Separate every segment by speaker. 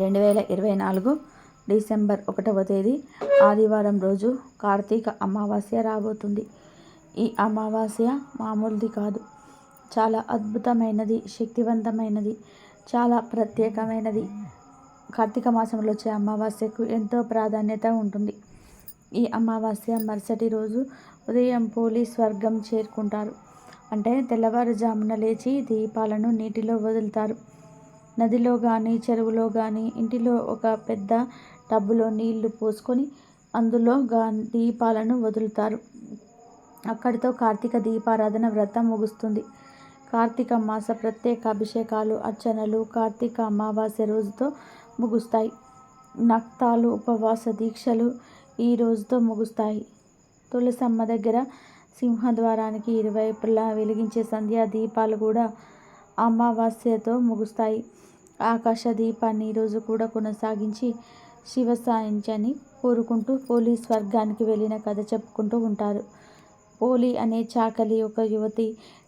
Speaker 1: రెండు వేల ఇరవై నాలుగు డిసెంబర్ ఒకటవ తేదీ ఆదివారం రోజు కార్తీక అమావాస్య రాబోతుంది ఈ అమావాస్య మామూలుది కాదు చాలా అద్భుతమైనది శక్తివంతమైనది చాలా ప్రత్యేకమైనది కార్తీక మాసంలో వచ్చే అమావాస్యకు ఎంతో ప్రాధాన్యత ఉంటుంది ఈ అమావాస్య మరుసటి రోజు ఉదయం పోలి స్వర్గం చేరుకుంటారు అంటే తెల్లవారుజామున లేచి దీపాలను నీటిలో వదులుతారు నదిలో కానీ చెరువులో కానీ ఇంటిలో ఒక పెద్ద టబ్బులో నీళ్లు పోసుకొని అందులో గా దీపాలను వదులుతారు అక్కడితో కార్తీక దీపారాధన వ్రతం ముగుస్తుంది కార్తీక మాస ప్రత్యేక అభిషేకాలు అర్చనలు కార్తీక అమావాస్య రోజుతో ముగుస్తాయి నక్తాలు ఉపవాస దీక్షలు ఈ రోజుతో ముగుస్తాయి తులసమ్మ దగ్గర సింహద్వారానికి ఇరువైపులా వెలిగించే సంధ్యా దీపాలు కూడా అమావాస్యతో ముగుస్తాయి ఆకాశ దీపాన్ని ఈరోజు కూడా కొనసాగించి శివ సాయించని కోరుకుంటూ పోలీ స్వర్గానికి వెళ్ళిన కథ చెప్పుకుంటూ ఉంటారు పోలీ అనే చాకలి ఒక యువతి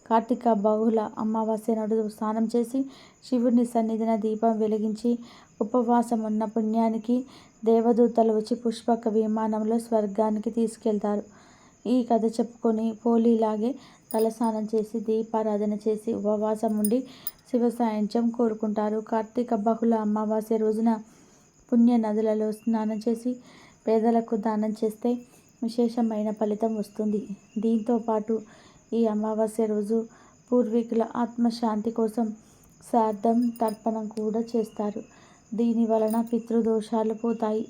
Speaker 1: కార్తీక బహుళ అమావాస్య నాడు స్నానం చేసి శివుని సన్నిధిన దీపం వెలిగించి ఉపవాసం ఉన్న పుణ్యానికి దేవదూతలు వచ్చి పుష్పక విమానంలో స్వర్గానికి తీసుకెళ్తారు ఈ కథ చెప్పుకొని పోలీలాగే తలస్నానం చేసి దీపారాధన చేసి ఉపవాసం ఉండి శివ సాయంత్రం కోరుకుంటారు కార్తీక బహుళ అమావాస్య రోజున పుణ్య నదులలో స్నానం చేసి పేదలకు దానం చేస్తే విశేషమైన ఫలితం వస్తుంది దీంతో పాటు ఈ అమావాస్య రోజు పూర్వీకుల ఆత్మశాంతి కోసం శ్రాద్ధం తర్పణం కూడా చేస్తారు దీని వలన పితృదోషాలు పోతాయి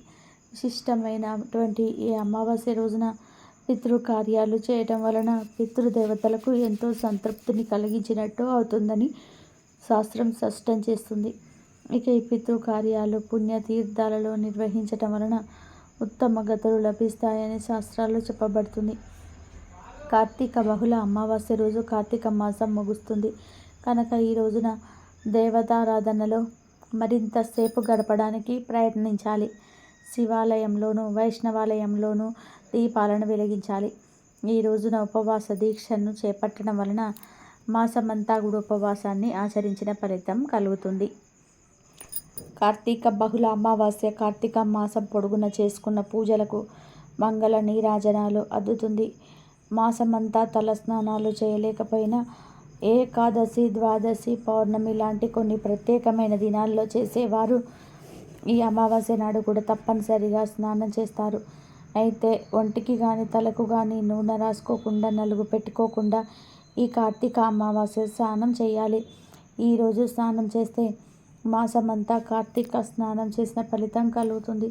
Speaker 1: విశిష్టమైనటువంటి ఈ అమావాస్య రోజున పితృకార్యాలు చేయటం వలన పితృదేవతలకు ఎంతో సంతృప్తిని కలిగించినట్టు అవుతుందని శాస్త్రం స్పష్టం చేస్తుంది ఇక ఈ పితృకార్యాలు పుణ్యతీర్థాలలో నిర్వహించటం వలన ఉత్తమ గతులు లభిస్తాయని శాస్త్రాల్లో చెప్పబడుతుంది కార్తీక బహుళ అమావాస్య రోజు కార్తీక మాసం ముగుస్తుంది కనుక ఈ రోజున దేవతారాధనలో మరింత సేపు గడపడానికి ప్రయత్నించాలి శివాలయంలోనూ వైష్ణవాలయంలోనూ దీపాలను వెలిగించాలి ఈ రోజున ఉపవాస దీక్షను చేపట్టడం వలన మాసమంతా కూడా ఉపవాసాన్ని ఆచరించిన ఫలితం కలుగుతుంది కార్తీక బహుళ అమావాస్య కార్తీక మాసం పొడుగున చేసుకున్న పూజలకు మంగళ నీరాజనాలు అద్దుతుంది మాసమంతా తలస్నానాలు చేయలేకపోయినా ఏకాదశి ద్వాదశి పౌర్ణమి లాంటి కొన్ని ప్రత్యేకమైన దినాల్లో చేసేవారు ఈ అమావాస్య నాడు కూడా తప్పనిసరిగా స్నానం చేస్తారు అయితే ఒంటికి కానీ తలకు కానీ నూనె రాసుకోకుండా నలుగు పెట్టుకోకుండా ఈ కార్తీక అమావాస్య స్నానం చేయాలి ఈరోజు స్నానం చేస్తే మాసమంతా కార్తీక స్నానం చేసిన ఫలితం కలుగుతుంది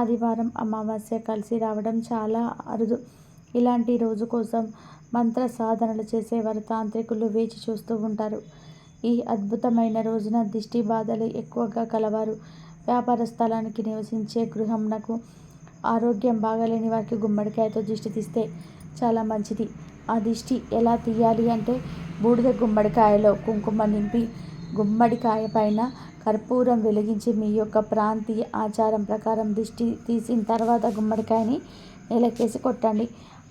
Speaker 1: ఆదివారం అమావాస్య కలిసి రావడం చాలా అరుదు ఇలాంటి రోజు కోసం మంత్ర సాధనలు చేసేవారు తాంత్రికులు వేచి చూస్తూ ఉంటారు ఈ అద్భుతమైన రోజున దిష్టి బాధలు ఎక్కువగా కలవారు వ్యాపార స్థలానికి నివసించే గృహంనకు ఆరోగ్యం బాగాలేని వారికి గుమ్మడికాయతో దిష్టి తీస్తే చాలా మంచిది ఆ దిష్టి ఎలా తీయాలి అంటే బూడిద గుమ్మడికాయలో కుంకుమ నింపి గుమ్మడికాయ పైన కర్పూరం వెలిగించి మీ యొక్క ప్రాంతీయ ఆచారం ప్రకారం దిష్టి తీసిన తర్వాత గుమ్మడికాయని నెలకేసి కొట్టండి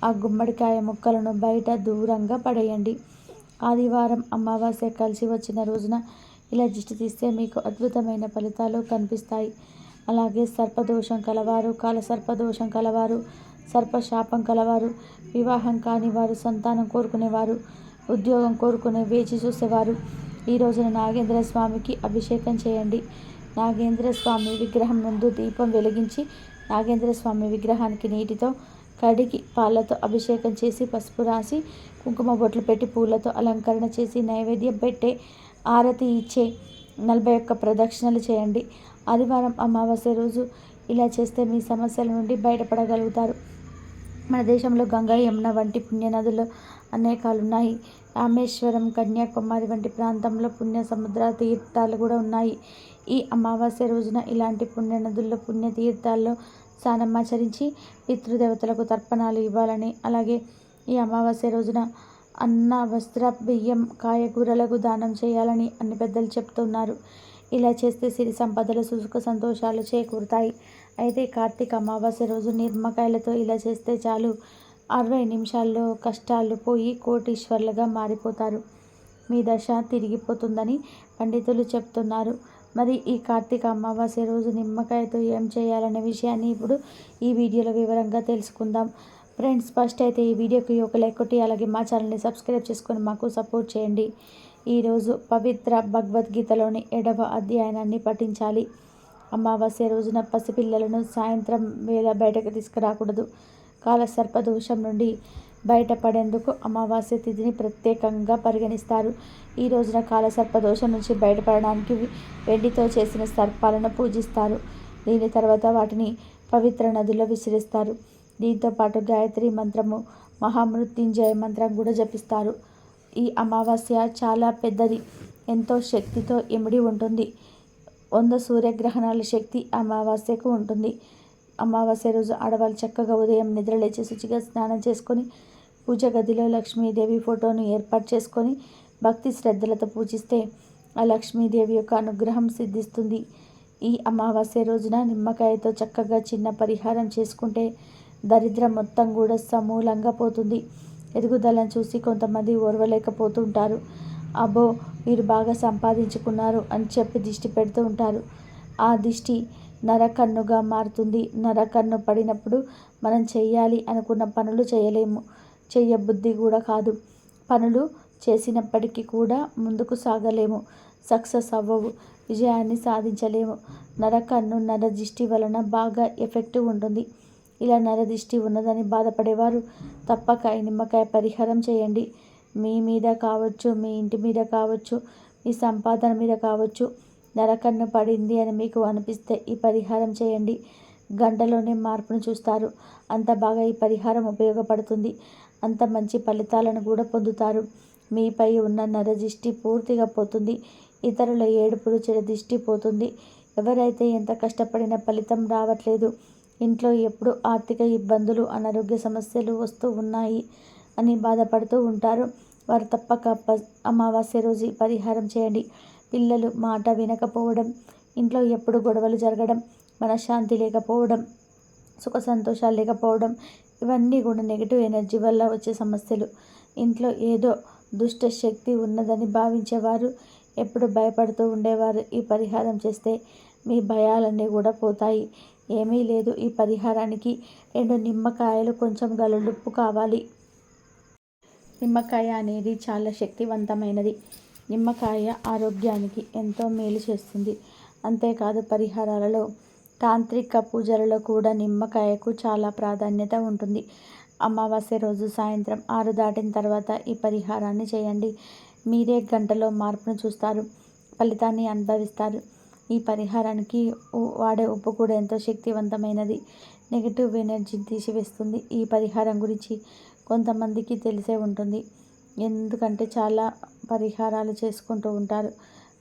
Speaker 1: ఆ గుమ్మడికాయ ముక్కలను బయట దూరంగా పడేయండి ఆదివారం అమావాస్య కలిసి వచ్చిన రోజున ఇలా దిష్టి తీస్తే మీకు అద్భుతమైన ఫలితాలు కనిపిస్తాయి అలాగే సర్పదోషం కలవారు కాల సర్పదోషం కలవారు సర్పశాపం కలవారు వివాహం కాని వారు సంతానం కోరుకునేవారు ఉద్యోగం కోరుకునే వేచి చూసేవారు ఈ రోజున నాగేంద్ర స్వామికి అభిషేకం చేయండి నాగేంద్ర స్వామి విగ్రహం ముందు దీపం వెలిగించి నాగేంద్ర స్వామి విగ్రహానికి నీటితో కడిగి పాలతో అభిషేకం చేసి పసుపు రాసి కుంకుమ బొట్లు పెట్టి పూలతో అలంకరణ చేసి నైవేద్యం పెట్టే ఆరతి ఇచ్చే నలభై ఒక్క ప్రదక్షిణలు చేయండి ఆదివారం అమావాస్య రోజు ఇలా చేస్తే మీ సమస్యల నుండి బయటపడగలుగుతారు మన దేశంలో గంగా యమున వంటి పుణ్యనదులు ఉన్నాయి రామేశ్వరం కన్యాకుమారి వంటి ప్రాంతంలో పుణ్య సముద్ర తీర్థాలు కూడా ఉన్నాయి ఈ అమావాస్య రోజున ఇలాంటి పుణ్యనదుల్లో పుణ్యతీర్థాల్లో స్నానమాచరించి పితృదేవతలకు తర్పణాలు ఇవ్వాలని అలాగే ఈ అమావాస్య రోజున అన్న వస్త్ర బియ్యం కాయగూరలకు దానం చేయాలని అన్ని పెద్దలు చెప్తున్నారు ఇలా చేస్తే సిరి సంపదలు సుసుఖ సంతోషాలు చేకూరుతాయి అయితే కార్తీక అమావాస్య రోజు నిమ్మకాయలతో ఇలా చేస్తే చాలు అరవై నిమిషాల్లో కష్టాలు పోయి కోటీశ్వర్లుగా మారిపోతారు మీ దశ తిరిగిపోతుందని పండితులు చెప్తున్నారు మరి ఈ కార్తీక అమావాస్య రోజు నిమ్మకాయతో ఏం చేయాలనే విషయాన్ని ఇప్పుడు ఈ వీడియోలో వివరంగా తెలుసుకుందాం ఫ్రెండ్స్ ఫస్ట్ అయితే ఈ వీడియోకి ఒక లైక్ కొట్టి అలాగే మా ఛానల్ని సబ్స్క్రైబ్ చేసుకొని మాకు సపోర్ట్ చేయండి ఈరోజు పవిత్ర భగవద్గీతలోని ఏడవ అధ్యయనాన్ని పఠించాలి అమావాస్య రోజున పసిపిల్లలను సాయంత్రం వేళ బయటకు తీసుకురాకూడదు కాలసర్పదోషం నుండి బయటపడేందుకు అమావాస్య తిథిని ప్రత్యేకంగా పరిగణిస్తారు ఈ రోజున కాలసర్పదోషం నుంచి బయటపడడానికి వెండితో చేసిన సర్పాలను పూజిస్తారు దీని తర్వాత వాటిని పవిత్ర నదిలో విసిరిస్తారు దీంతో పాటు గాయత్రి మంత్రము మహామృత్యుంజయ మంత్రం కూడా జపిస్తారు ఈ అమావాస్య చాలా పెద్దది ఎంతో శక్తితో ఇమిడి ఉంటుంది వంద సూర్యగ్రహణాల శక్తి అమావాస్యకు ఉంటుంది అమావాస్య రోజు ఆడవాళ్ళు చక్కగా ఉదయం నిద్రలేచి శుచిగా స్నానం చేసుకొని పూజ గదిలో లక్ష్మీదేవి ఫోటోను ఏర్పాటు చేసుకొని భక్తి శ్రద్ధలతో పూజిస్తే ఆ లక్ష్మీదేవి యొక్క అనుగ్రహం సిద్ధిస్తుంది ఈ అమావాస్య రోజున నిమ్మకాయతో చక్కగా చిన్న పరిహారం చేసుకుంటే దరిద్రం మొత్తం కూడా సమూలంగా పోతుంది ఎదుగుదలను చూసి కొంతమంది ఉంటారు అబ్బో వీరు బాగా సంపాదించుకున్నారు అని చెప్పి దిష్టి పెడుతూ ఉంటారు ఆ దిష్టి నరకన్నుగా మారుతుంది నరకన్ను పడినప్పుడు మనం చేయాలి అనుకున్న పనులు చేయలేము చేయబుద్ధి కూడా కాదు పనులు చేసినప్పటికీ కూడా ముందుకు సాగలేము సక్సెస్ అవ్వవు విజయాన్ని సాధించలేము నరకన్ను నర దిష్టి వలన బాగా ఎఫెక్ట్ ఉంటుంది ఇలా నరదిష్టి ఉన్నదని బాధపడేవారు తప్పక ఈ నిమ్మకాయ పరిహారం చేయండి మీ మీద కావచ్చు మీ ఇంటి మీద కావచ్చు మీ సంపాదన మీద కావచ్చు నరకన్ను పడింది అని మీకు అనిపిస్తే ఈ పరిహారం చేయండి గంటలోనే మార్పును చూస్తారు అంత బాగా ఈ పరిహారం ఉపయోగపడుతుంది అంత మంచి ఫలితాలను కూడా పొందుతారు మీపై ఉన్న నరదిష్టి పూర్తిగా పోతుంది ఇతరుల ఏడుపులు చెడు దిష్టి పోతుంది ఎవరైతే ఎంత కష్టపడిన ఫలితం రావట్లేదు ఇంట్లో ఎప్పుడు ఆర్థిక ఇబ్బందులు అనారోగ్య సమస్యలు వస్తూ ఉన్నాయి అని బాధపడుతూ ఉంటారు వారు తప్పక అమావాస్య రోజు పరిహారం చేయండి పిల్లలు మాట వినకపోవడం ఇంట్లో ఎప్పుడు గొడవలు జరగడం మనశ్శాంతి లేకపోవడం సుఖ సంతోషాలు లేకపోవడం ఇవన్నీ కూడా నెగిటివ్ ఎనర్జీ వల్ల వచ్చే సమస్యలు ఇంట్లో ఏదో దుష్ట శక్తి ఉన్నదని భావించేవారు ఎప్పుడు భయపడుతూ ఉండేవారు ఈ పరిహారం చేస్తే మీ భయాలన్నీ కూడా పోతాయి ఏమీ లేదు ఈ పరిహారానికి రెండు నిమ్మకాయలు కొంచెం గలడుప్పు కావాలి నిమ్మకాయ అనేది చాలా శక్తివంతమైనది నిమ్మకాయ ఆరోగ్యానికి ఎంతో మేలు చేస్తుంది అంతేకాదు పరిహారాలలో తాంత్రిక పూజలలో కూడా నిమ్మకాయకు చాలా ప్రాధాన్యత ఉంటుంది అమావాస్య రోజు సాయంత్రం ఆరు దాటిన తర్వాత ఈ పరిహారాన్ని చేయండి మీరే గంటలో మార్పును చూస్తారు ఫలితాన్ని అనుభవిస్తారు ఈ పరిహారానికి వాడే ఉప్పు కూడా ఎంతో శక్తివంతమైనది నెగిటివ్ ఎనర్జీ తీసివేస్తుంది ఈ పరిహారం గురించి కొంతమందికి తెలిసే ఉంటుంది ఎందుకంటే చాలా పరిహారాలు చేసుకుంటూ ఉంటారు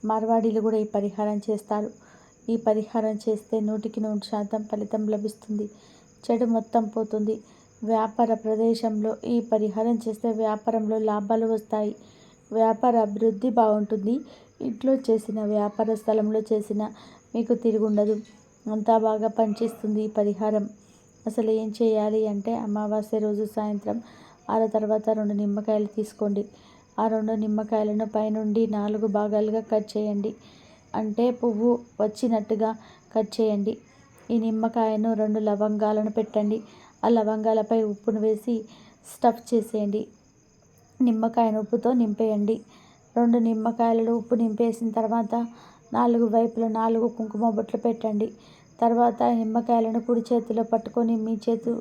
Speaker 1: మార్వాడీలు కూడా ఈ పరిహారం చేస్తారు ఈ పరిహారం చేస్తే నూటికి నూరు శాతం ఫలితం లభిస్తుంది చెడు మొత్తం పోతుంది వ్యాపార ప్రదేశంలో ఈ పరిహారం చేస్తే వ్యాపారంలో లాభాలు వస్తాయి వ్యాపార అభివృద్ధి బాగుంటుంది ఇంట్లో చేసిన వ్యాపార స్థలంలో చేసిన మీకు తిరుగుండదు అంతా బాగా పనిచేస్తుంది ఈ పరిహారం అసలు ఏం చేయాలి అంటే అమావాస్య రోజు సాయంత్రం ఆరు తర్వాత రెండు నిమ్మకాయలు తీసుకోండి ఆ రెండు నిమ్మకాయలను పైనుండి నాలుగు భాగాలుగా కట్ చేయండి అంటే పువ్వు వచ్చినట్టుగా కట్ చేయండి ఈ నిమ్మకాయను రెండు లవంగాలను పెట్టండి ఆ లవంగాలపై ఉప్పును వేసి స్టఫ్ చేసేయండి నిమ్మకాయను ఉప్పుతో నింపేయండి రెండు నిమ్మకాయలను ఉప్పు నింపేసిన తర్వాత నాలుగు వైపుల నాలుగు కుంకుమ బొట్లు పెట్టండి తర్వాత నిమ్మకాయలను కుడి చేతిలో పట్టుకొని మీ చేతు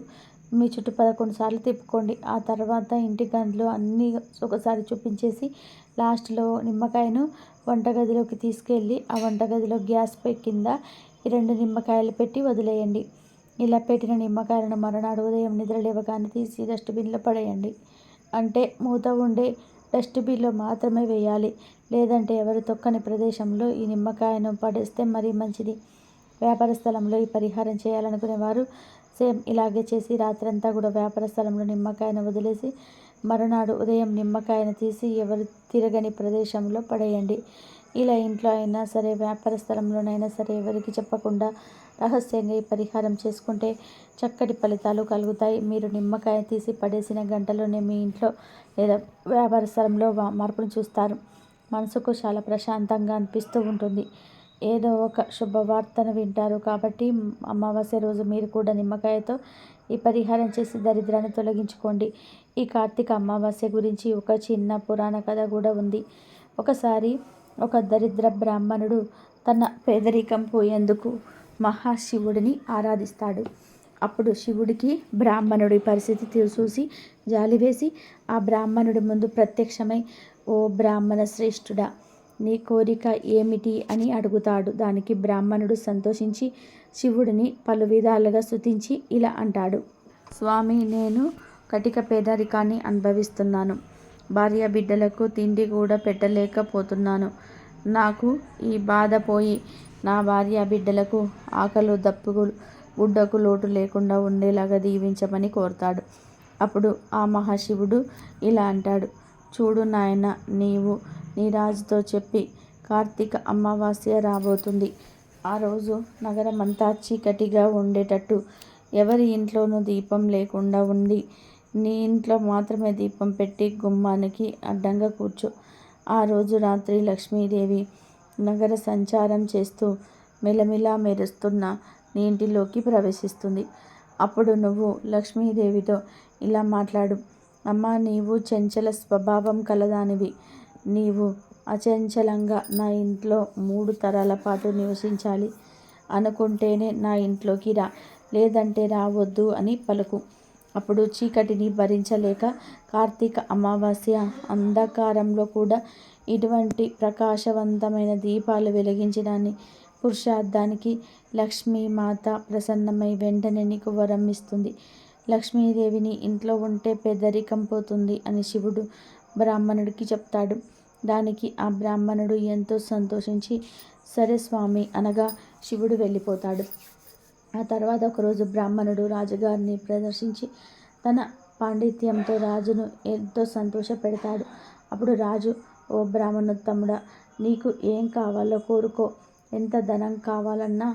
Speaker 1: మీ చుట్టూ పదకొండు సార్లు తిప్పుకోండి ఆ తర్వాత ఇంటి గంటలు అన్నీ ఒకసారి చూపించేసి లాస్ట్లో నిమ్మకాయను వంటగదిలోకి తీసుకెళ్ళి ఆ వంటగదిలో పై కింద ఈ రెండు నిమ్మకాయలు పెట్టి వదిలేయండి ఇలా పెట్టిన నిమ్మకాయలను మరునాడు ఉదయం నిద్ర లేవగానే తీసి డస్ట్బిన్లో పడేయండి అంటే మూత ఉండే డస్ట్బిన్లో మాత్రమే వేయాలి లేదంటే ఎవరు తొక్కని ప్రదేశంలో ఈ నిమ్మకాయను పడేస్తే మరీ మంచిది వ్యాపార స్థలంలో ఈ పరిహారం చేయాలనుకునే వారు సేమ్ ఇలాగే చేసి రాత్రంతా కూడా వ్యాపార స్థలంలో నిమ్మకాయను వదిలేసి మరునాడు ఉదయం నిమ్మకాయను తీసి ఎవరు తిరగని ప్రదేశంలో పడేయండి ఇలా ఇంట్లో అయినా సరే వ్యాపార స్థలంలోనైనా సరే ఎవరికి చెప్పకుండా రహస్యంగా ఈ పరిహారం చేసుకుంటే చక్కటి ఫలితాలు కలుగుతాయి మీరు నిమ్మకాయ తీసి పడేసిన గంటలోనే మీ ఇంట్లో లేదా వ్యాపార స్థలంలో మార్పును చూస్తారు మనసుకు చాలా ప్రశాంతంగా అనిపిస్తూ ఉంటుంది ఏదో ఒక శుభవార్తను వింటారు కాబట్టి అమావాస్య రోజు మీరు కూడా నిమ్మకాయతో ఈ పరిహారం చేసి దరిద్రాన్ని తొలగించుకోండి ఈ కార్తీక అమావాస్య గురించి ఒక చిన్న పురాణ కథ కూడా ఉంది ఒకసారి ఒక దరిద్ర బ్రాహ్మణుడు తన పేదరికం పోయేందుకు మహాశివుడిని ఆరాధిస్తాడు అప్పుడు శివుడికి బ్రాహ్మణుడి పరిస్థితి చూసి జాలి వేసి ఆ బ్రాహ్మణుడి ముందు ప్రత్యక్షమై ఓ బ్రాహ్మణ శ్రేష్ఠుడా నీ కోరిక ఏమిటి అని అడుగుతాడు దానికి బ్రాహ్మణుడు సంతోషించి శివుడిని పలు విధాలుగా స్థుతించి ఇలా అంటాడు స్వామి నేను కటిక పేదరికాన్ని అనుభవిస్తున్నాను భార్య బిడ్డలకు తిండి కూడా పెట్టలేకపోతున్నాను నాకు ఈ బాధ పోయి నా భార్య బిడ్డలకు ఆకలు దప్పులు గుడ్డకు లోటు లేకుండా ఉండేలాగా దీవించమని కోరతాడు అప్పుడు ఆ మహాశివుడు ఇలా అంటాడు చూడు నాయన నీవు నీ రాజుతో చెప్పి కార్తీక అమావాస్య రాబోతుంది ఆ రోజు నగరమంతా చీకటిగా ఉండేటట్టు ఎవరి ఇంట్లోనూ దీపం లేకుండా ఉండి నీ ఇంట్లో మాత్రమే దీపం పెట్టి గుమ్మానికి అడ్డంగా కూర్చో ఆ రోజు రాత్రి లక్ష్మీదేవి నగర సంచారం చేస్తూ మెలమిలా మెరుస్తున్న నీ ఇంటిలోకి ప్రవేశిస్తుంది అప్పుడు నువ్వు లక్ష్మీదేవితో ఇలా మాట్లాడు అమ్మ నీవు చంచల స్వభావం కలదానివి నీవు అచంచలంగా నా ఇంట్లో మూడు తరాల పాటు నివసించాలి అనుకుంటేనే నా ఇంట్లోకి రా లేదంటే రావద్దు అని పలుకు అప్పుడు చీకటిని భరించలేక కార్తీక అమావాస్య అంధకారంలో కూడా ఇటువంటి ప్రకాశవంతమైన దీపాలు వెలిగించడాన్ని పురుషార్థానికి లక్ష్మీమాత ప్రసన్నమై వెంటనే నీకు వరం ఇస్తుంది లక్ష్మీదేవిని ఇంట్లో ఉంటే పేదరికం పోతుంది అని శివుడు బ్రాహ్మణుడికి చెప్తాడు దానికి ఆ బ్రాహ్మణుడు ఎంతో సంతోషించి సరే స్వామి అనగా శివుడు వెళ్ళిపోతాడు ఆ తర్వాత ఒకరోజు బ్రాహ్మణుడు రాజుగారిని ప్రదర్శించి తన పాండిత్యంతో రాజును ఎంతో సంతోష పెడతాడు అప్పుడు రాజు ఓ బ్రాహ్మణోత్తముడా నీకు ఏం కావాలో కోరుకో ఎంత ధనం కావాలన్నా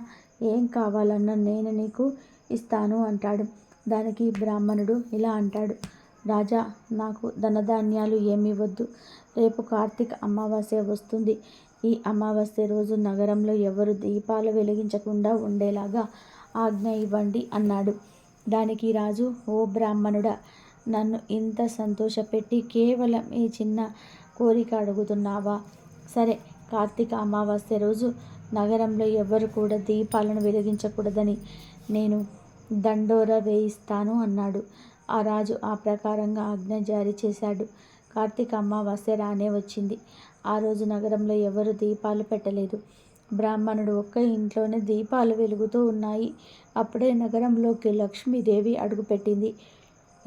Speaker 1: ఏం కావాలన్నా నేను నీకు ఇస్తాను అంటాడు దానికి బ్రాహ్మణుడు ఇలా అంటాడు రాజా నాకు ధనధాన్యాలు ఏమి వద్దు రేపు కార్తీక అమావాస్య వస్తుంది ఈ అమావాస్య రోజు నగరంలో ఎవరు దీపాలు వెలిగించకుండా ఉండేలాగా ఆజ్ఞ ఇవ్వండి అన్నాడు దానికి రాజు ఓ బ్రాహ్మణుడా నన్ను ఇంత సంతోషపెట్టి కేవలం ఈ చిన్న కోరిక అడుగుతున్నావా సరే కార్తీక అమావాస్య రోజు నగరంలో ఎవ్వరు కూడా దీపాలను వెలిగించకూడదని నేను దండోర వేయిస్తాను అన్నాడు ఆ రాజు ఆ ప్రకారంగా ఆజ్ఞ జారీ చేశాడు కార్తీక అమావాస్య రానే వచ్చింది ఆ రోజు నగరంలో ఎవరు దీపాలు పెట్టలేదు బ్రాహ్మణుడు ఒక్క ఇంట్లోనే దీపాలు వెలుగుతూ ఉన్నాయి అప్పుడే నగరంలోకి లక్ష్మీదేవి అడుగుపెట్టింది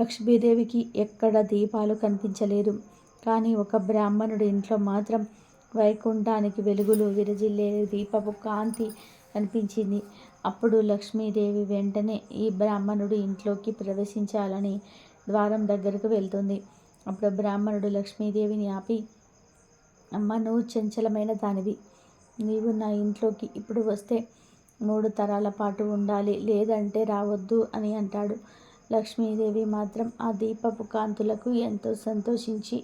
Speaker 1: లక్ష్మీదేవికి ఎక్కడ దీపాలు కనిపించలేదు కానీ ఒక బ్రాహ్మణుడి ఇంట్లో మాత్రం వైకుంఠానికి వెలుగులు విరజిల్లే దీపపు కాంతి కనిపించింది అప్పుడు లక్ష్మీదేవి వెంటనే ఈ బ్రాహ్మణుడు ఇంట్లోకి ప్రవేశించాలని ద్వారం దగ్గరకు వెళ్తుంది అప్పుడు బ్రాహ్మణుడు లక్ష్మీదేవిని ఆపి అమ్మ నువ్వు చంచలమైన దానివి నీవు నా ఇంట్లోకి ఇప్పుడు వస్తే మూడు తరాల పాటు ఉండాలి లేదంటే రావద్దు అని అంటాడు లక్ష్మీదేవి మాత్రం ఆ దీపపు కాంతులకు ఎంతో సంతోషించి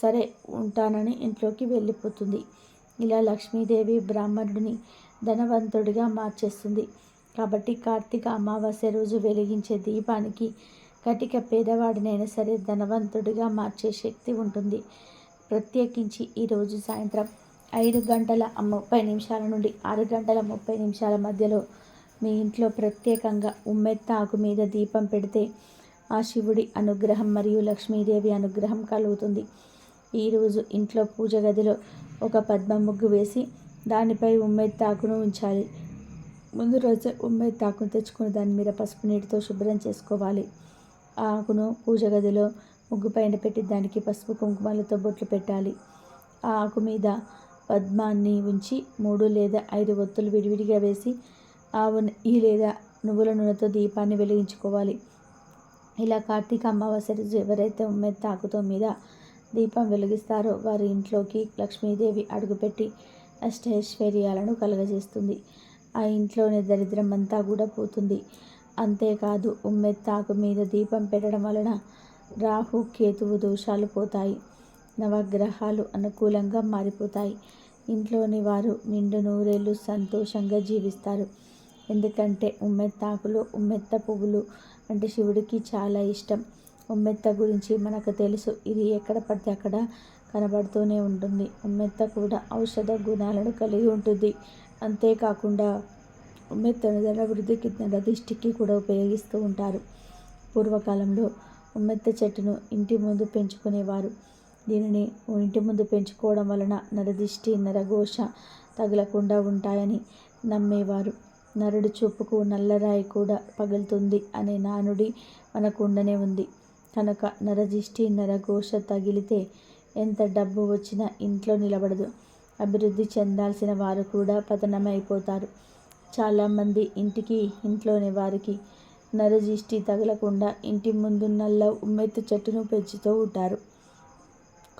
Speaker 1: సరే ఉంటానని ఇంట్లోకి వెళ్ళిపోతుంది ఇలా లక్ష్మీదేవి బ్రాహ్మణుడిని ధనవంతుడిగా మార్చేస్తుంది కాబట్టి కార్తీక అమావాస్య రోజు వెలిగించే దీపానికి కటిక పేదవాడినైనా సరే ధనవంతుడిగా మార్చే శక్తి ఉంటుంది ప్రత్యేకించి ఈరోజు సాయంత్రం ఐదు గంటల ముప్పై నిమిషాల నుండి ఆరు గంటల ముప్పై నిమిషాల మధ్యలో మీ ఇంట్లో ప్రత్యేకంగా ఉమ్మెత్త ఆకు మీద దీపం పెడితే ఆ శివుడి అనుగ్రహం మరియు లక్ష్మీదేవి అనుగ్రహం కలుగుతుంది ఈరోజు ఇంట్లో పూజ గదిలో ఒక పద్మ ముగ్గు వేసి దానిపై ఉమ్మెత్తాకును ఉంచాలి ముందు రోజే ఉమ్మేది తాకును తెచ్చుకుని దాని మీద పసుపు నీటితో శుభ్రం చేసుకోవాలి ఆ ఆకును పూజ గదిలో ముగ్గు పైన పెట్టి దానికి పసుపు కుంకుమలతో బొట్లు పెట్టాలి ఆ ఆకు మీద పద్మాన్ని ఉంచి మూడు లేదా ఐదు ఒత్తులు విడివిడిగా వేసి ఆ ఈ లేదా నువ్వుల నూనెతో దీపాన్ని వెలిగించుకోవాలి ఇలా కార్తీక అమావాస్య రోజు ఎవరైతే ఉమ్మేది తాకుతో మీద దీపం వెలిగిస్తారో వారి ఇంట్లోకి లక్ష్మీదేవి అడుగుపెట్టి అష్టైశ్వర్యాలను కలగజేస్తుంది ఆ ఇంట్లోని దరిద్రం అంతా కూడా పోతుంది అంతేకాదు ఉమ్మెత్తాకు మీద దీపం పెట్టడం వలన రాహు కేతువు దోషాలు పోతాయి నవగ్రహాలు అనుకూలంగా మారిపోతాయి ఇంట్లోని వారు నిండు నూరేళ్ళు సంతోషంగా జీవిస్తారు ఎందుకంటే ఉమ్మెత్తాకులో ఉమ్మెత్త పువ్వులు అంటే శివుడికి చాలా ఇష్టం ఉమ్మెత్త గురించి మనకు తెలుసు ఇది ఎక్కడ పడితే అక్కడ కనబడుతూనే ఉంటుంది ఉమ్మెత్త కూడా ఔషధ గుణాలను కలిగి ఉంటుంది అంతేకాకుండా ఉమ్మెత్తను ధర వృద్ధికి దృష్టికి కూడా ఉపయోగిస్తూ ఉంటారు పూర్వకాలంలో ఉమ్మెత్త చెట్టును ఇంటి ముందు పెంచుకునేవారు దీనిని ఇంటి ముందు పెంచుకోవడం వలన నరదిష్టి నరఘోష తగలకుండా ఉంటాయని నమ్మేవారు నరుడు చూపుకు నల్లరాయి కూడా పగులుతుంది అనే నానుడి మనకు ఉండనే ఉంది కనుక నరజిష్టి నరఘోష తగిలితే ఎంత డబ్బు వచ్చినా ఇంట్లో నిలబడదు అభివృద్ధి చెందాల్సిన వారు కూడా పతనమైపోతారు చాలామంది ఇంటికి ఇంట్లోని వారికి నరజిష్టి తగలకుండా ఇంటి ముందున్నల్ల ఉమ్మెత్తు చెట్టును పెంచుతూ ఉంటారు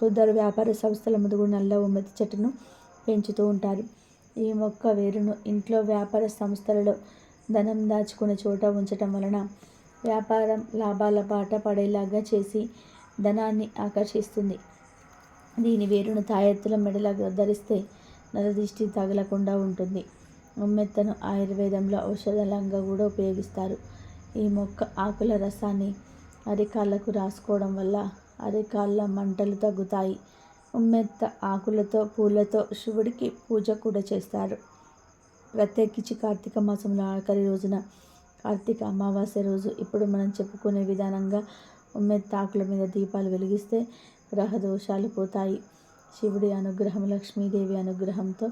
Speaker 1: కొందరు వ్యాపార సంస్థల ముందు నల్ల ఉమ్మెత్తు చెట్టును పెంచుతూ ఉంటారు ఈ మొక్క వేరును ఇంట్లో వ్యాపార సంస్థలలో ధనం దాచుకునే చోట ఉంచటం వలన వ్యాపారం లాభాల బాట పడేలాగా చేసి ధనాన్ని ఆకర్షిస్తుంది దీని వేరును తాయెత్తుల మెడలాగా ధరిస్తే నరదిష్టి తగలకుండా ఉంటుంది ఉమ్మెత్తను ఆయుర్వేదంలో ఔషధలంగా కూడా ఉపయోగిస్తారు ఈ మొక్క ఆకుల రసాన్ని అరికాళ్లకు రాసుకోవడం వల్ల అరికాళ్ళ మంటలు తగ్గుతాయి ఉమ్మెత్త ఆకులతో పూలతో శివుడికి పూజ కూడా చేస్తారు ప్రత్యేకించి కార్తీక మాసంలో ఆఖరి రోజున కార్తీక అమావాస్య రోజు ఇప్పుడు మనం చెప్పుకునే విధానంగా ఉమ్మెత్తాకుల మీద దీపాలు వెలిగిస్తే గ్రహ దోషాలు పోతాయి శివుడి అనుగ్రహం లక్ష్మీదేవి అనుగ్రహంతో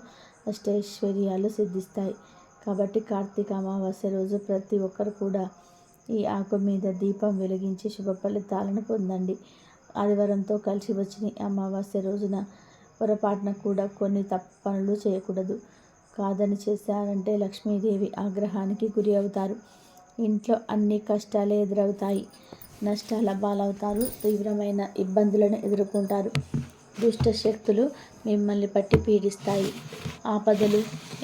Speaker 1: అష్టైశ్వర్యాలు సిద్ధిస్తాయి కాబట్టి కార్తీక అమావాస్య రోజు ప్రతి ఒక్కరు కూడా ఈ ఆకు మీద దీపం వెలిగించి శుభ ఫలితాలను పొందండి ఆదివారంతో కలిసి వచ్చిన అమావాస్య రోజున పొరపాటున కూడా కొన్ని తప్పు పనులు చేయకూడదు కాదని చేశారంటే లక్ష్మీదేవి ఆగ్రహానికి గురి అవుతారు ఇంట్లో అన్ని కష్టాలే ఎదురవుతాయి నష్టాల పాలవుతారు తీవ్రమైన ఇబ్బందులను ఎదుర్కొంటారు దుష్ట శక్తులు మిమ్మల్ని పట్టి పీడిస్తాయి ఆపదలు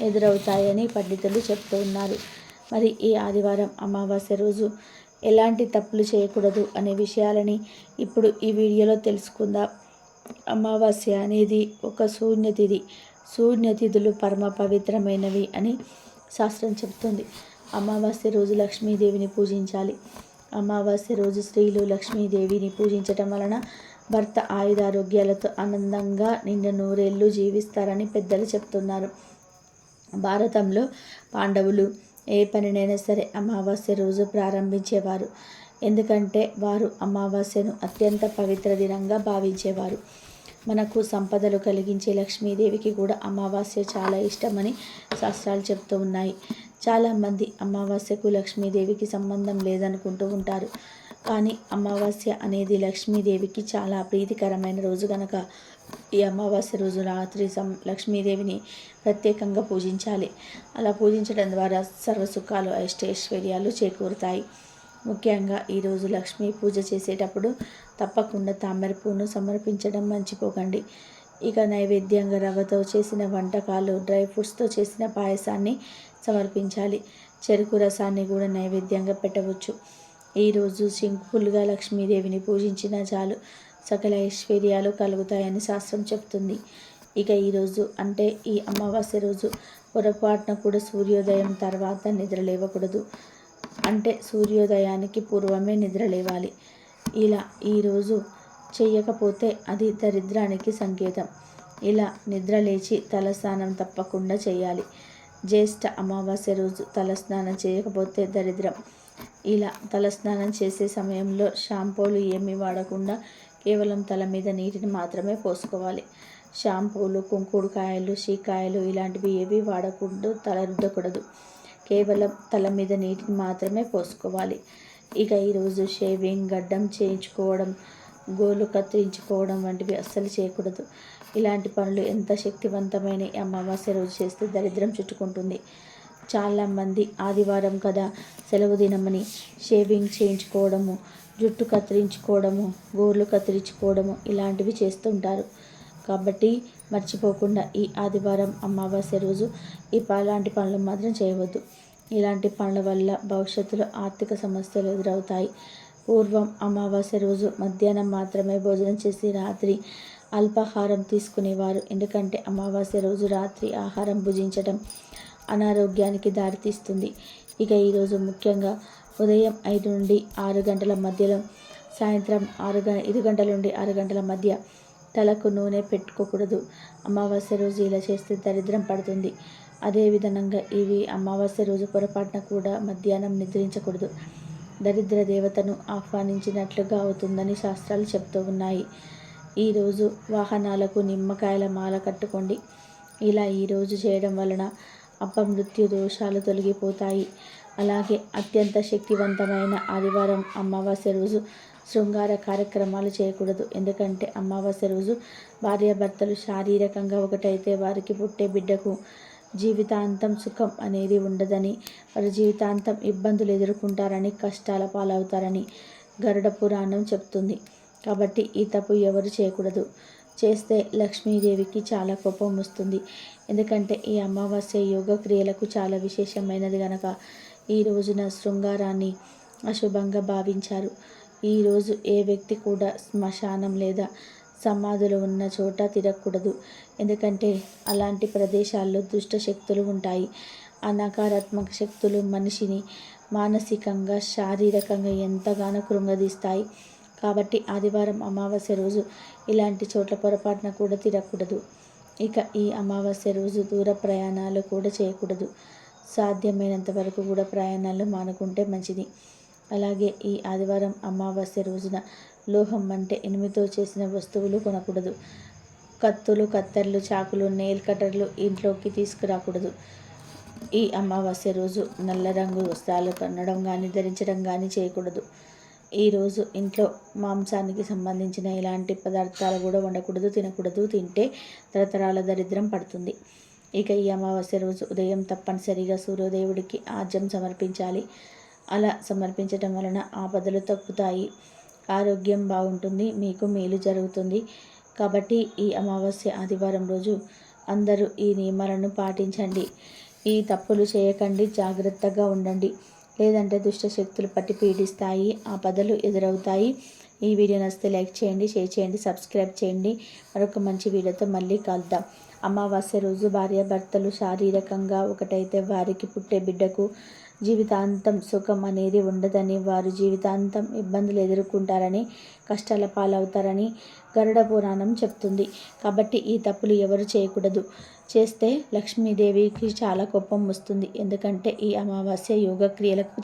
Speaker 1: ఎదురవుతాయని పండితులు చెప్తూ ఉన్నారు మరి ఈ ఆదివారం అమావాస్య రోజు ఎలాంటి తప్పులు చేయకూడదు అనే విషయాలని ఇప్పుడు ఈ వీడియోలో తెలుసుకుందాం అమావాస్య అనేది ఒక శూన్యతిథి సూర్యతిథులు పరమ పవిత్రమైనవి అని శాస్త్రం చెబుతుంది అమావాస్య రోజు లక్ష్మీదేవిని పూజించాలి అమావాస్య రోజు స్త్రీలు లక్ష్మీదేవిని పూజించటం వలన భర్త ఆయుధారోగ్యాలతో ఆనందంగా నిన్న నూరేళ్ళు జీవిస్తారని పెద్దలు చెప్తున్నారు భారతంలో పాండవులు ఏ పనినైనా సరే అమావాస్య రోజు ప్రారంభించేవారు ఎందుకంటే వారు అమావాస్యను అత్యంత పవిత్ర దినంగా భావించేవారు మనకు సంపదలు కలిగించే లక్ష్మీదేవికి కూడా అమావాస్య చాలా ఇష్టమని శాస్త్రాలు చెప్తూ ఉన్నాయి చాలామంది అమావాస్యకు లక్ష్మీదేవికి సంబంధం లేదనుకుంటూ ఉంటారు కానీ అమావాస్య అనేది లక్ష్మీదేవికి చాలా ప్రీతికరమైన రోజు కనుక ఈ అమావాస్య రోజు రాత్రి సం లక్ష్మీదేవిని ప్రత్యేకంగా పూజించాలి అలా పూజించడం ద్వారా సర్వసుఖాలు అష్టైశ్వర్యాలు చేకూరుతాయి ముఖ్యంగా ఈరోజు లక్ష్మీ పూజ చేసేటప్పుడు తప్పకుండా తామర పూను సమర్పించడం మర్చిపోకండి ఇక నైవేద్యంగా రవ్వతో చేసిన వంటకాలు డ్రై ఫ్రూట్స్తో చేసిన పాయసాన్ని సమర్పించాలి చెరుకు రసాన్ని కూడా నైవేద్యంగా పెట్టవచ్చు ఈరోజు సింపుల్గా లక్ష్మీదేవిని పూజించినా చాలు సకల ఐశ్వర్యాలు కలుగుతాయని శాస్త్రం చెప్తుంది ఇక ఈరోజు అంటే ఈ అమావాస్య రోజు పొరపాటున కూడా సూర్యోదయం తర్వాత నిద్రలేవకూడదు అంటే సూర్యోదయానికి పూర్వమే నిద్రలేవాలి ఇలా ఈరోజు చెయ్యకపోతే అది దరిద్రానికి సంకేతం ఇలా నిద్ర లేచి తలస్నానం తప్పకుండా చేయాలి జ్యేష్ఠ అమావాస్య రోజు తలస్నానం చేయకపోతే దరిద్రం ఇలా తలస్నానం చేసే సమయంలో షాంపూలు ఏమీ వాడకుండా కేవలం తల మీద నీటిని మాత్రమే పోసుకోవాలి షాంపూలు కుంకుడుకాయలు షీకాయలు ఇలాంటివి ఏవి వాడకుండా తల రుద్దకూడదు కేవలం తల మీద నీటిని మాత్రమే పోసుకోవాలి ఇక ఈరోజు షేవింగ్ గడ్డం చేయించుకోవడం గోలు కత్తిరించుకోవడం వంటివి అస్సలు చేయకూడదు ఇలాంటి పనులు ఎంత శక్తివంతమైన అమావాస్య రోజు చేస్తే దరిద్రం చుట్టుకుంటుంది చాలామంది ఆదివారం కదా సెలవు దినమని షేవింగ్ చేయించుకోవడము జుట్టు కత్తిరించుకోవడము గోర్లు కత్తిరించుకోవడము ఇలాంటివి చేస్తుంటారు కాబట్టి మర్చిపోకుండా ఈ ఆదివారం అమావాస్య రోజు ఈ పాలాంటి పనులు మాత్రం చేయవద్దు ఇలాంటి పనుల వల్ల భవిష్యత్తులో ఆర్థిక సమస్యలు ఎదురవుతాయి పూర్వం అమావాస్య రోజు మధ్యాహ్నం మాత్రమే భోజనం చేసి రాత్రి అల్పాహారం తీసుకునేవారు ఎందుకంటే అమావాస్య రోజు రాత్రి ఆహారం భుజించడం అనారోగ్యానికి దారితీస్తుంది ఇక ఈరోజు ముఖ్యంగా ఉదయం ఐదు నుండి ఆరు గంటల మధ్యలో సాయంత్రం ఆరు గ ఐదు గంటల నుండి ఆరు గంటల మధ్య తలకు నూనె పెట్టుకోకూడదు అమావాస్య రోజు ఇలా చేస్తే దరిద్రం పడుతుంది అదేవిధంగా ఇవి అమావాస్య రోజు పొరపాటున కూడా మధ్యాహ్నం నిద్రించకూడదు దరిద్ర దేవతను ఆహ్వానించినట్లుగా అవుతుందని శాస్త్రాలు చెప్తూ ఉన్నాయి ఈరోజు వాహనాలకు నిమ్మకాయల మాల కట్టుకోండి ఇలా ఈరోజు చేయడం వలన అపమృత్యు దోషాలు తొలగిపోతాయి అలాగే అత్యంత శక్తివంతమైన ఆదివారం అమావాస్య రోజు శృంగార కార్యక్రమాలు చేయకూడదు ఎందుకంటే అమావాస్య రోజు భార్యాభర్తలు శారీరకంగా ఒకటైతే వారికి పుట్టే బిడ్డకు జీవితాంతం సుఖం అనేది ఉండదని వారి జీవితాంతం ఇబ్బందులు ఎదుర్కొంటారని కష్టాల పాలవుతారని గరుడ పురాణం చెప్తుంది కాబట్టి ఈ తప్పు ఎవరు చేయకూడదు చేస్తే లక్ష్మీదేవికి చాలా కోపం వస్తుంది ఎందుకంటే ఈ అమావాస్య యోగ క్రియలకు చాలా విశేషమైనది గనక ఈ రోజున శృంగారాన్ని అశుభంగా భావించారు ఈరోజు ఏ వ్యక్తి కూడా శ్మశానం లేదా సమాధులు ఉన్న చోట తిరగకూడదు ఎందుకంటే అలాంటి ప్రదేశాల్లో దుష్ట శక్తులు ఉంటాయి ఆ నకారాత్మక శక్తులు మనిషిని మానసికంగా శారీరకంగా ఎంతగానో కృంగదీస్తాయి కాబట్టి ఆదివారం అమావాస్య రోజు ఇలాంటి చోట్ల పొరపాటున కూడా తిరగకూడదు ఇక ఈ అమావాస్య రోజు దూర ప్రయాణాలు కూడా చేయకూడదు సాధ్యమైనంత వరకు కూడా ప్రయాణాలు మానుకుంటే మంచిది అలాగే ఈ ఆదివారం అమావాస్య రోజున లోహం అంటే ఇనుముతో చేసిన వస్తువులు కొనకూడదు కత్తులు కత్తెర్లు చాకులు నెయిల్ కటర్లు ఇంట్లోకి తీసుకురాకూడదు ఈ అమావాస్య రోజు నల్ల రంగు వస్త్రాలు కొనడం కానీ ధరించడం కానీ చేయకూడదు ఈరోజు ఇంట్లో మాంసానికి సంబంధించిన ఎలాంటి పదార్థాలు కూడా వండకూడదు తినకూడదు తింటే తరతరాల దరిద్రం పడుతుంది ఇక ఈ అమావాస్య రోజు ఉదయం తప్పనిసరిగా సూర్యోదేవుడికి ఆజ్యం సమర్పించాలి అలా సమర్పించడం వలన ఆపదలు తగ్గుతాయి ఆరోగ్యం బాగుంటుంది మీకు మేలు జరుగుతుంది కాబట్టి ఈ అమావాస్య ఆదివారం రోజు అందరూ ఈ నియమాలను పాటించండి ఈ తప్పులు చేయకండి జాగ్రత్తగా ఉండండి లేదంటే దుష్టశక్తులు పట్టి పీడిస్తాయి ఆ పదలు ఎదురవుతాయి ఈ వీడియో నస్తే లైక్ చేయండి షేర్ చేయండి సబ్స్క్రైబ్ చేయండి మరొక మంచి వీడియోతో మళ్ళీ కలుద్దాం అమావాస్య రోజు భార్యాభర్తలు శారీరకంగా ఒకటైతే వారికి పుట్టే బిడ్డకు జీవితాంతం సుఖం అనేది ఉండదని వారు జీవితాంతం ఇబ్బందులు ఎదుర్కొంటారని కష్టాల పాలవుతారని గరుడ పురాణం చెప్తుంది కాబట్టి ఈ తప్పులు ఎవరు చేయకూడదు చేస్తే లక్ష్మీదేవికి చాలా కోపం వస్తుంది ఎందుకంటే ఈ అమావాస్య యోగ క్రియలకు